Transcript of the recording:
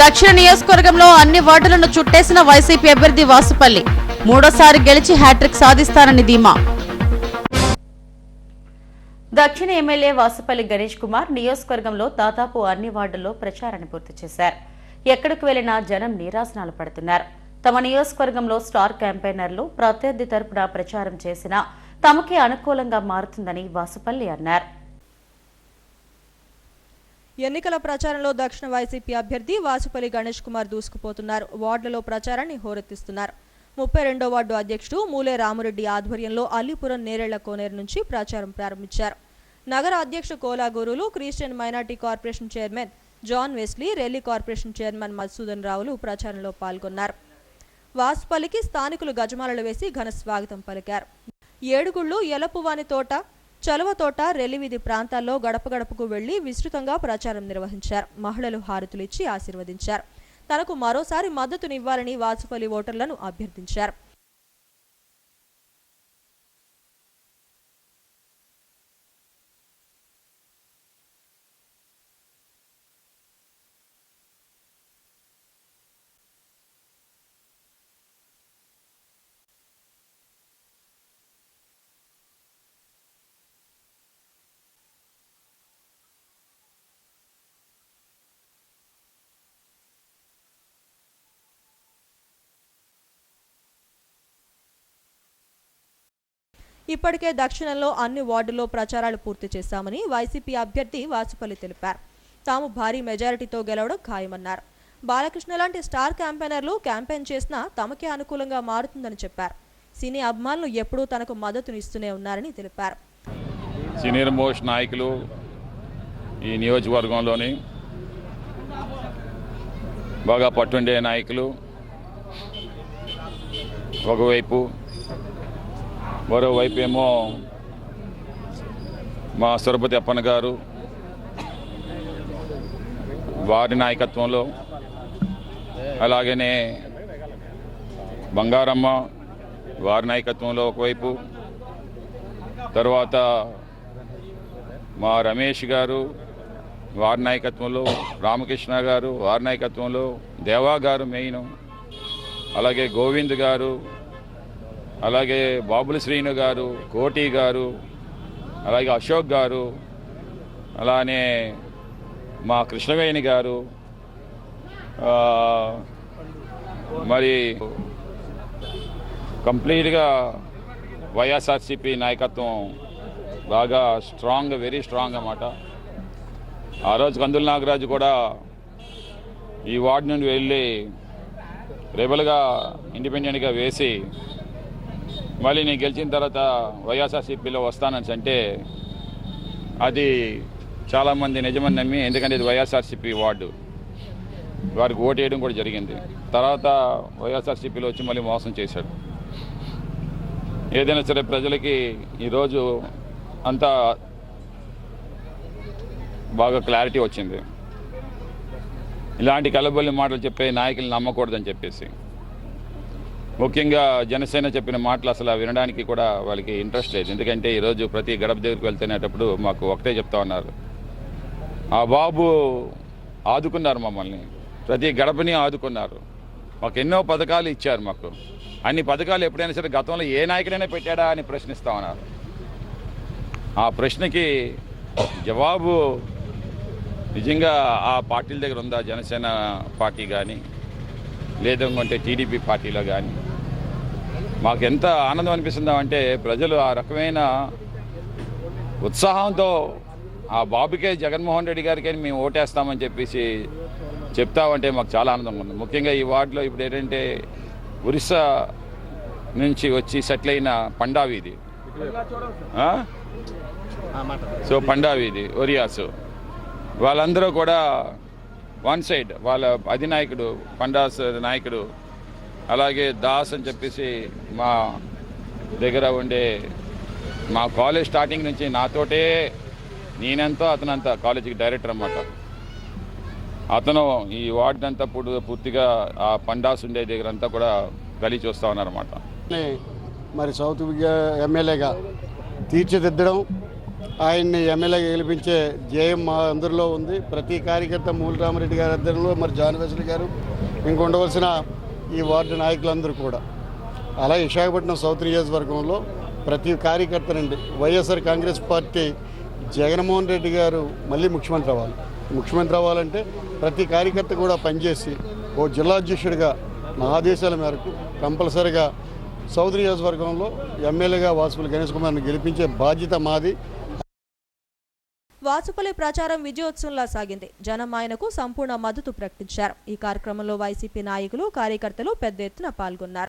దక్షిణ నియోజకవర్గంలో అన్ని వార్డులను చుట్టేసిన వైసీపీ అభ్యర్థి వాసుపల్లి. మూడోసారి గెలిచి హ్యాట్రిక్ సాధిస్తానని ధీమా. దక్షిణ ఎమ్మెల్యే వాసుపల్లి గణేష్ కుమార్ నియోజకవర్గంలో దాదాపు అన్ని వార్డుల్లో ప్రచారాన్ని పూర్తి చేశారు. ఎక్కడికి వెళ్ళినా జనం నీరాసనాలు పడుతున్నారు. తమ నియోజకవర్గంలో స్టార్ క్యాంపెయినర్లు ప్రత్యర్థి తరపున ప్రచారం చేసినా తమకే అనుకూలంగా మారుతుందని వాసుపల్లి అన్నారు. ఎన్నికల ప్రచారంలో దక్షిణ వైసీపీ అభ్యర్థి వాసుపల్లి గణేష్ కుమార్ దూసుకుపోతున్నారు. వార్డులలో ప్రచారాన్ని హోరెత్తిస్తున్నారు. ముప్పై రెండో వార్డు అధ్యక్షుడు మూలే రామరెడ్డి ఆధ్వర్యంలో అల్లిపురం నేరేళ్ళ కోనేరు నుంచి ప్రచారం ప్రారంభించారు. నగర అధ్యక్షుడు కోలాగూరులు Christian minority corporation chairman John Wesley Relli corporation chairman Madhusudan రావులు ప్రచారంలో పాల్గొన్నారు. వాసుపల్లికి స్థానికులు గజమాలలు వేసి ఘన స్వాగతం పలికారు. ఏడుగుళ్ళు ఎలపువాని తోట చలువ తోట రెల్లివీధి ప్రాంతాల్లో గడప గడపకు వెళ్ళి విస్తృతంగా ప్రచారం నిర్వహించారు. మహిళలు హారతులు ఇచ్చి ఆశీర్వదించారు. తనకు మరోసారి మద్దతునివ్వాలని వాసుపల్లి ఓటర్లను అభ్యర్థించారు. ఇప్పటికే దక్షిణంలో అన్ని వార్డుల్లో ప్రచారాలు పూర్తి చేశామని వైసీపీ అభ్యర్థి వాసుపల్లి తెలిపారు. తాము భారీ మెజారిటీతో గెలవడం ఖాయమన్నారు. బాలకృష్ణ లాంటి స్టార్ క్యాంపెయినర్లు క్యాంపెయిన్ చేసినా తమకే అనుకూలంగా మారుతుందని చెప్పారు. సినీ అభిమానులు ఎప్పుడూ తనకు మద్దతునిస్తూనే ఉన్నారని తెలిపారు. సీనియర్ మోస్ట్ నాయకులు ఈ నియోజకవర్గంలోని బాగా పట్టుండే నాయకులు. ఒకవైపు మరోవైపు ఏమో మా సురపతి అప్పన్న గారు వారి నాయకత్వంలో అలాగనే బంగారమ్మ వారి నాయకత్వంలో ఒకవైపు తర్వాత మా రమేష్ గారు వారి నాయకత్వంలో రామకృష్ణ గారు వారి నాయకత్వంలో దేవా గారు మెయిన్ అలాగే గోవింద్ గారు అలాగే బాబుల శ్రీను గారు కోటి గారు అలాగే అశోక్ గారు అలానే మా కృష్ణవేణి గారు మరి కంప్లీట్గా వైఎస్ఆర్సిపి నాయకత్వం బాగా స్ట్రాంగ్ వెరీ స్ట్రాంగ్ అన్నమాట. ఆ రోజు కందుల నాగరాజు కూడా ఈ వార్డు నుండి వెళ్ళి రెబల్గా ఇండిపెండెంట్గా వేసి మళ్ళీ నేను గెలిచిన తర్వాత వైఎస్ఆర్సీపీలో వస్తానని అంటే అది చాలామంది నిజమని నమ్మి ఎందుకంటే ఇది వైఎస్ఆర్సీపీ వార్డు. వారికి ఓటు వేయడం కూడా జరిగింది. తర్వాత వైఎస్ఆర్సీపీలో వచ్చి మళ్ళీ మోసం చేశాడు. ఏదైనా సరే ప్రజలకి ఈరోజు అంతా బాగా క్లారిటీ వచ్చింది. ఇలాంటి కలబొల్లి మాటలు చెప్పే నాయకులు నమ్మకూడదని చెప్పేసి. ముఖ్యంగా జనసేన చెప్పిన మాటలు అసలు వినడానికి కూడా వాళ్ళకి ఇంట్రెస్ట్ లేదు. ఎందుకంటే ఈరోజు ప్రతి గడప దగ్గరికి వెళ్తునేటప్పుడు మాకు ఒకటే చెప్తా ఉన్నారు. ఆ బాబు ఆదుకున్నారు మమ్మల్ని. ప్రతి గడపని ఆదుకున్నారు. మాకు ఎన్నో పథకాలు ఇచ్చారు మాకు. అన్ని పథకాలు ఎప్పుడైనా సరే గతంలో ఏ నాయకుడైనా పెట్టాడా అని ప్రశ్నిస్తా ఉన్నారు. ఆ ప్రశ్నకి జవాబు నిజంగా ఆ పార్టీల దగ్గర ఉందా? జనసేన పార్టీ కానీ లేదంటే టీడీపీ పార్టీలో కానీ మాకు ఎంత ఆనందం అనిపిస్తుందా అంటే ప్రజలు ఆ రకమైన ఉత్సాహంతో ఆ బాబుకే జగన్మోహన్ రెడ్డి గారికి మేము ఓటేస్తామని చెప్పేసి చెప్తామంటే మాకు చాలా ఆనందంగా ఉంది. ముఖ్యంగా ఈ వార్డులో ఇప్పుడు ఏంటంటే ఒరిస్సా నుంచి వచ్చి సెటిల్ అయిన పండావీది సో పండావీది ఒరియాసు. వాళ్ళందరూ కూడా వన్ సైడ్ వాళ్ళ అధినాయకుడు పండాస్ నాయకుడు అలాగే దాస్ అని చెప్పేసి మా దగ్గర ఉండే మా కాలేజ్ స్టార్టింగ్ నుంచి నాతోటే నేనెంతో అతనంతా కాలేజీకి డైరెక్టర్ అనమాట అతను ఈ వార్డు అంతా పూర్తిగా ఆ పండాస్ ఉండే దగ్గర అంతా కూడా గలీ చూస్తా ఉన్నారన్నమాట. మరి సౌత్ ఎమ్మెల్యేగా తీర్చిదిద్దడం ఆయన్ని ఎమ్మెల్యేగా గెలిపించే జయం మా అందరిలో ఉంది. ప్రతి కార్యకర్త మూలరామరెడ్డి గారి ఆధ్వర్యంలో మరి జాన్ గారు ఇంక ఉండవలసిన ఈ వార్డు నాయకులందరూ కూడా. అలాగే విశాఖపట్నం సౌత్ నియోజకవర్గంలో ప్రతి కార్యకర్తనండి YSR Congress party Jaganmohan Reddy garu మళ్ళీ ముఖ్యమంత్రి అవ్వాలి. ముఖ్యమంత్రి అవ్వాలంటే ప్రతి కార్యకర్త కూడా పనిచేసి ఓ జిల్లా అధ్యక్షుడిగా నా ఆదేశాల మేరకు కంపల్సరిగా సౌదరి నియోజకవర్గంలో ఎమ్మెల్యేగా వాసుపల్లి గణేష్ కుమార్ని గెలిపించే బాధ్యత మాది. వాసుపల్లి ప్రచారం విజయోత్సవంలా సాగింది. జనం ఆయనకు సంపూర్ణ మద్దతు ప్రకటించారు. ఈ కార్యక్రమంలో వైసీపీ నాయకులు కార్యకర్తలు పెద్ద ఎత్తున పాల్గొన్నారు.